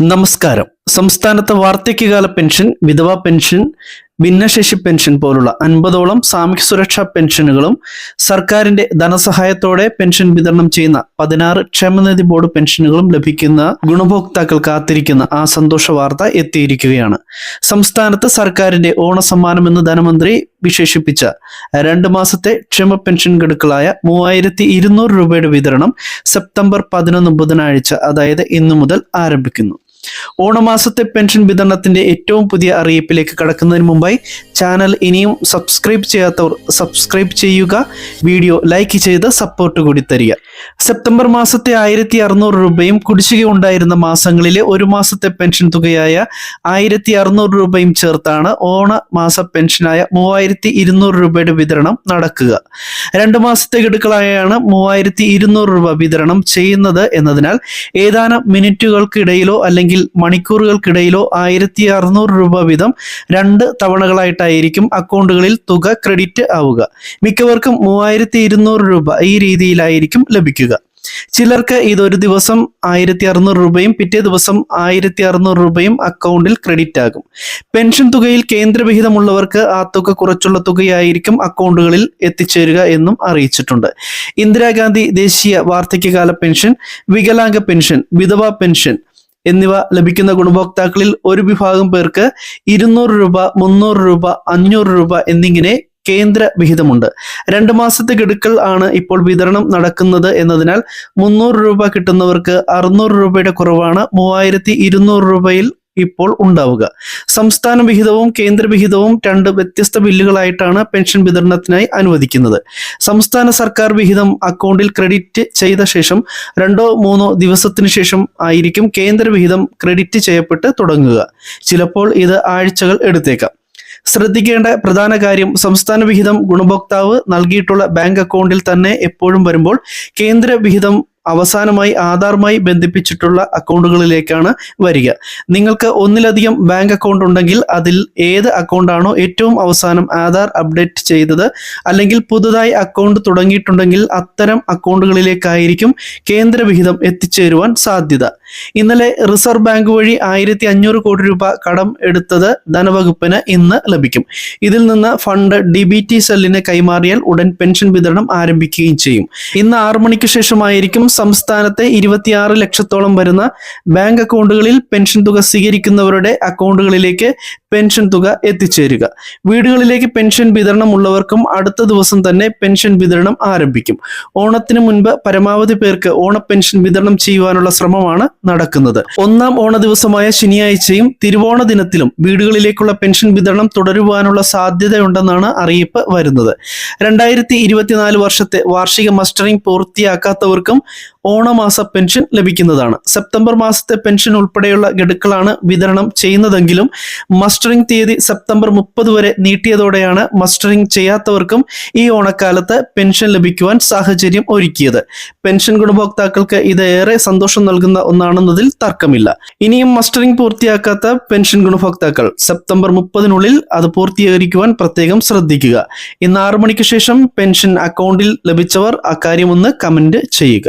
നമസ്കാരം. സംസ്ഥാനത്ത് വാർദ്ധക്യകാല പെൻഷൻ വിധവാ പെൻഷൻ ഭിന്നശേഷി പെൻഷൻ പോലുള്ള അൻപതോളം സാമൂഹ്യ സുരക്ഷാ പെൻഷനുകളും സർക്കാരിന്റെ ധനസഹായത്തോടെ പെൻഷൻ വിതരണം ചെയ്യുന്ന പതിനാറ് ക്ഷേമനിധി ബോർഡ് പെൻഷനുകളും ലഭിക്കുന്ന ഗുണഭോക്താക്കൾ കാത്തിരിക്കുന്ന ആ സന്തോഷ വാർത്ത എത്തിയിരിക്കുകയാണ്. സംസ്ഥാനത്ത് സർക്കാരിന്റെ ഓണസമ്മാനമെന്ന് ധനമന്ത്രി വിശേഷിപ്പിച്ച രണ്ട് മാസത്തെ ക്ഷേമ പെൻഷൻ ഗഡുക്കളായ മൂവായിരത്തി ഇരുന്നൂറ് രൂപയുടെ വിതരണം സെപ്റ്റംബർ പതിനൊന്ന് ബുധനാഴ്ച അതായത് ഇന്നു മുതൽ ആരംഭിക്കുന്നു. ഓണമാസത്തെ പെൻഷൻ വിതരണത്തിന്റെ ഏറ്റവും പുതിയ അറിയിപ്പിലേക്ക് കടക്കുന്നതിന് മുമ്പായി ചാനൽ ഇനിയും സബ്സ്ക്രൈബ് ചെയ്യാത്തവർ സബ്സ്ക്രൈബ് ചെയ്യുക വീഡിയോ ലൈക്ക് ചെയ്ത് സപ്പോർട്ട് കൂടി തരിക. സെപ്റ്റംബർ മാസത്തെ ആയിരത്തി അറുന്നൂറ് രൂപയും കുടിശ്ശിക ഉണ്ടായിരുന്ന മാസങ്ങളിലെ ഒരു മാസത്തെ പെൻഷൻ തുകയായ ആയിരത്തി അറുന്നൂറ് രൂപയും ചേർത്താണ് ഓണ മാസ പെൻഷനായ മൂവായിരത്തി ഇരുന്നൂറ് രൂപയുടെ വിതരണം നടക്കുക. രണ്ട് മാസത്തെ ഗഡുക്കളായാണ് മൂവായിരത്തി ഇരുന്നൂറ് രൂപ വിതരണം ചെയ്യുന്നത് എന്നതിനാൽ ഏതാനും മിനിറ്റുകൾക്കിടയിലോ അല്ലെങ്കിൽ മണിക്കൂറുകൾക്കിടയിലോ ആയിരത്തി അറുന്നൂറ് രൂപ വീതം രണ്ട് തവണകളായിട്ടായിരിക്കും അക്കൗണ്ടുകളിൽ തുക ക്രെഡിറ്റ് ആവുക. മിക്കവർക്കും മൂവായിരത്തി ഇരുന്നൂറ് രൂപ ഈ രീതിയിലായിരിക്കും ലഭിക്കുക. ചിലർക്ക് ഇതൊരു ദിവസം ആയിരത്തി അറുന്നൂറ് രൂപയും പിറ്റേ ദിവസം ആയിരത്തി അറുന്നൂറ് രൂപയും അക്കൗണ്ടിൽ ക്രെഡിറ്റ് ആകും. പെൻഷൻ തുകയിൽ കേന്ദ്രവിഹിതമുള്ളവർക്ക് ആ തുക കുറച്ചുള്ള തുകയായിരിക്കും അക്കൗണ്ടുകളിൽ എത്തിച്ചേരുക എന്നും അറിയിച്ചിട്ടുണ്ട്. ഇന്ദിരാഗാന്ധി ദേശീയ വാർദ്ധക്യകാല പെൻഷൻ വികലാംഗ പെൻഷൻ വിധവാ പെൻഷൻ എന്നിവ ലഭിക്കുന്ന ഗുണഭോക്താക്കളിൽ ഒരു വിഭാഗം പേർക്ക് ഇരുന്നൂറ് രൂപ മുന്നൂറ് രൂപ അഞ്ഞൂറ് രൂപ എന്നിങ്ങനെ കേന്ദ്ര വിഹിതമുണ്ട്. രണ്ട് മാസത്തെ ഗഡുക്കൾ ആണ് ഇപ്പോൾ വിതരണം നടക്കുന്നത് എന്നതിനാൽ മുന്നൂറ് രൂപ കിട്ടുന്നവർക്ക് അറുന്നൂറ് രൂപയുടെ കുറവാണ്. മൂവായിരത്തി ഇരുന്നൂറ് രൂപയിൽ ഇപ്പോൾ ഉണ്ടാവുക. സംസ്ഥാന വിഹിതവും കേന്ദ്ര വിഹിതവും രണ്ട് വ്യത്യസ്ത ബില്ലുകളായിട്ടാണ് പെൻഷൻ വിതരണത്തിനായി അനുവദിക്കുന്നത്. സംസ്ഥാന സർക്കാർ വിഹിതം അക്കൗണ്ടിൽ ക്രെഡിറ്റ് ചെയ്ത ശേഷം രണ്ടോ മൂന്നോ ദിവസത്തിന് ശേഷം ആയിരിക്കും കേന്ദ്ര വിഹിതം ക്രെഡിറ്റ് ചെയ്യപ്പെട്ട് തുടങ്ങുക. ചിലപ്പോൾ ഇത് ആഴ്ചകൾ എടുത്തേക്കാം. ശ്രദ്ധിക്കേണ്ട പ്രധാന കാര്യം സംസ്ഥാന വിഹിതം ഗുണഭോക്താവ് നൽകിയിട്ടുള്ള ബാങ്ക് അക്കൗണ്ടിൽ തന്നെ എപ്പോഴും വരുമ്പോൾ കേന്ദ്ര വിഹിതം അവസാനമായി ആധാറുമായി ബന്ധിപ്പിച്ചിട്ടുള്ള അക്കൗണ്ടുകളിലേക്കാണ് വരിക. നിങ്ങൾക്ക് ഒന്നിലധികം ബാങ്ക് അക്കൗണ്ട് ഉണ്ടെങ്കിൽ അതിൽ ഏത് അക്കൗണ്ടാണോ ഏറ്റവും അവസാനം ആധാർ അപ്ഡേറ്റ് ചെയ്തത് അല്ലെങ്കിൽ പുതുതായി അക്കൗണ്ട് തുടങ്ങിയിട്ടുണ്ടെങ്കിൽ അത്തരം അക്കൗണ്ടുകളിലേക്കായിരിക്കും കേന്ദ്രവിഹിതം എത്തിച്ചേരുവാൻ സാധ്യത. ഇന്നലെ റിസർവ് ബാങ്ക് വഴി ആയിരത്തി അഞ്ഞൂറ് കോടി രൂപ കടം എടുത്തത് ധനവകുപ്പിന് ഇന്ന് ലഭിക്കും. ഇതിൽ നിന്ന് ഫണ്ട് ഡി ബി ടി സെല്ലിന് കൈമാറിയാൽ ഉടൻ പെൻഷൻ വിതരണം ആരംഭിക്കുകയും ചെയ്യും. ഇന്ന് ആറു മണിക്ക് ശേഷമായിരിക്കും സംസ്ഥാനത്തെ ഇരുപത്തിയാറ് ലക്ഷത്തോളം വരുന്ന ബാങ്ക് അക്കൗണ്ടുകളിൽ പെൻഷൻ തുക സ്വീകരിക്കുന്നവരുടെ അക്കൗണ്ടുകളിലേക്ക് പെൻഷൻ തുക എത്തിച്ചേരുക. വീടുകളിലേക്ക് പെൻഷൻ വിതരണം ഉള്ളവർക്കും അടുത്ത ദിവസം തന്നെ പെൻഷൻ വിതരണം ആരംഭിക്കും. ഓണത്തിന് മുൻപ് പരമാവധി പേർക്ക് ഓണ പെൻഷൻ വിതരണം ചെയ്യുവാനുള്ള ശ്രമമാണ് നടക്കുന്നത്. ഒന്നാം ഓണ ദിവസമായ ശനിയാഴ്ചയും തിരുവോണ ദിനത്തിലും വീടുകളിലേക്കുള്ള പെൻഷൻ വിതരണം തുടരുവാനുള്ള സാധ്യതയുണ്ടെന്നാണ് അറിയിപ്പ് വരുന്നത്. രണ്ടായിരത്തി വർഷത്തെ വാർഷിക മസ്റ്ററിംഗ് പൂർത്തിയാക്കാത്തവർക്കും ഓണമാസ പെൻഷൻ ലഭിക്കുന്നതാണ്. സെപ്റ്റംബർ മാസത്തെ പെൻഷൻ ഉൾപ്പെടെയുള്ള ഗഡുക്കളാണ് വിതരണം ചെയ്യുന്നതെങ്കിലും മസ്റ്ററിംഗ് തീയതി സെപ്റ്റംബർ മുപ്പത് വരെ നീട്ടിയതോടെയാണ് മസ്റ്ററിംഗ് ചെയ്യാത്തവർക്കും ഈ ഓണക്കാലത്ത് പെൻഷൻ ലഭിക്കുവാൻ സാഹചര്യം ഒരുക്കിയത്. പെൻഷൻ ഗുണഭോക്താക്കൾക്ക് ഇത് ഏറെ സന്തോഷം നൽകുന്ന ഒന്നാണെന്നതിൽ തർക്കമില്ല. ഇനിയും മസ്റ്ററിംഗ് പൂർത്തിയാക്കാത്ത പെൻഷൻ ഗുണഭോക്താക്കൾ സെപ്റ്റംബർ മുപ്പതിനുള്ളിൽ അത് പൂർത്തീകരിക്കുവാൻ പ്രത്യേകം ശ്രദ്ധിക്കുക. ഇന്ന് ആറു മണിക്ക് ശേഷം പെൻഷൻ അക്കൗണ്ടിൽ ലഭിച്ചവർ അക്കാര്യം ഒന്ന് കമന്റ് ചെയ്യുക.